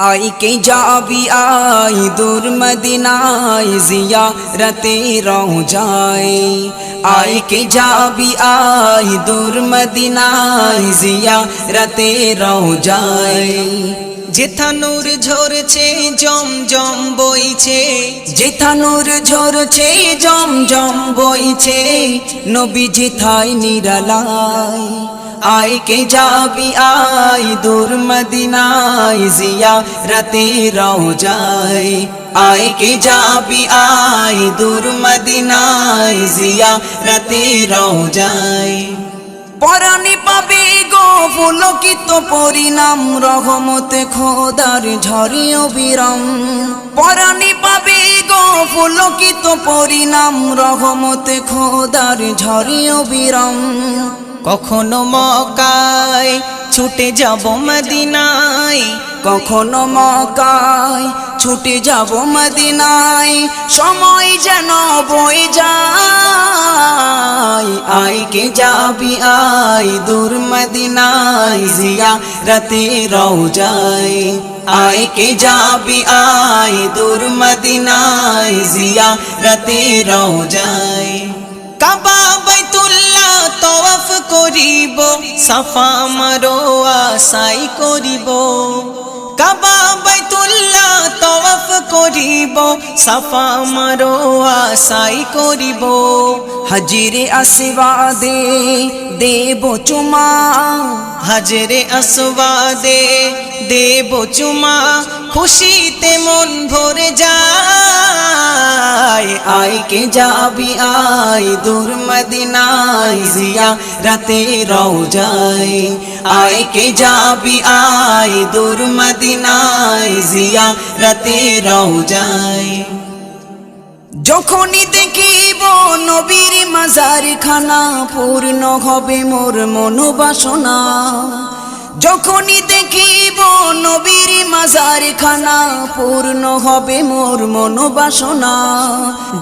I K যাবি I দূর মদিনায় জিয়া রতে রহ যায় আই কে যাবি আই দূর মদিনায় জিয়া রতে রহ যায় জেথানুর ঝরছে জম জম বইছে যেথানুর ঝরছে জম জম বইছে নবী যেথায় নিরালায় আয় কে যাবি, আই দূর মদিনায় জিয়া রাতে রও যায় আয় কে যাবি, আই দূর মদিনায় জিয়া রাতে রও যায় পরাণে পাবে গো পুলকিত পরিণাম, রহমতে খোদার ঝরে অবিরাম। পরাণে পাবে গো পুলকিত পরিণাম, রহমতে খোদার ঝরে অবিরাম। কখনো মকায় ছুটে যাব মদিনায়। কখনো মকায় ছুটে যাব মদিনায়। সময় যেন বয়ে যায়। আয় কে যাবি, আয় দূর মদিনায়। জিয়া রাতে রও যায়। আয় কে যাবি, আয় দূর মদিনায়। জিয়া রাতে রও যায়। কাবা বাইতুল্লাহ তওয়াফ করিব, সাফা মারো আসাই করিব। কাবা বাইতুল্লাহ তওয়াফ করিব, সাফা মারো আসাই করিব। হাজিরে আসবাদে দেব চুমা, হাজরে আসবাদে দেব চুমা। খুশিতে মন ভরে যায় আয় কে যাবি আয় দূর মদিনায় জিয়া রাতে রও যায় আয় কে যাবি আয় দূর মদিনায় জিয়া রাতে রও যায় যখনই দেখিব নবীর মাজার খানা পূর্ণ হবে মোর মনোবাসনা। যখনই দেখিব নবীর মাজার খানা পূর্ণ হবে মোর মনোবাসনা।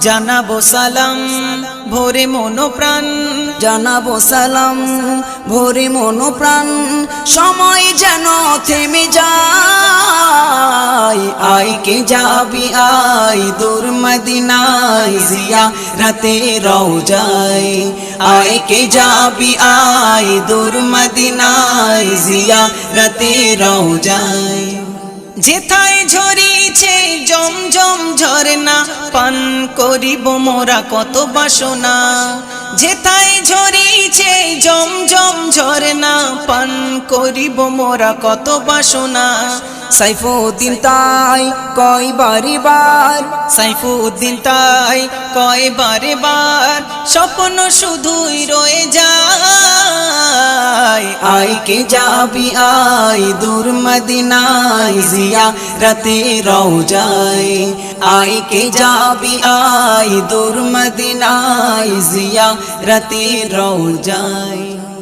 জানাব সালাম। ভোরে মনোপ্রাণ। জানাব সালাম ভোরে মনোপ্রাণ। সময় যেন থেমে যায়। আয় কে যাবি আয় দূর মদিনায়। জিয়া রাতে রও যায়। আয় কে যাবি আয় দূর মদিনায়। জিয়া রাতে রও যায়। যেথায় ঝরিছে জম জম ঝরনা পান করিব মোরা কত বাসনা। যেথায় ঝরিছে জম জম ঝরনা পান করিব মোরা কত বাসনা। সাইফুদ্দিন তাই কয় বারে বার সাইফুদ্দিন তাই কয় বারে বার স্বপ্ন শুধুই রয়ে যায়। আয় কে যাবি আয় দূর মদিনায় জিয়া রাতে রও যায় আয় কে যাবি আয় দূর মদিনায় জিয়া রাতে রও যায়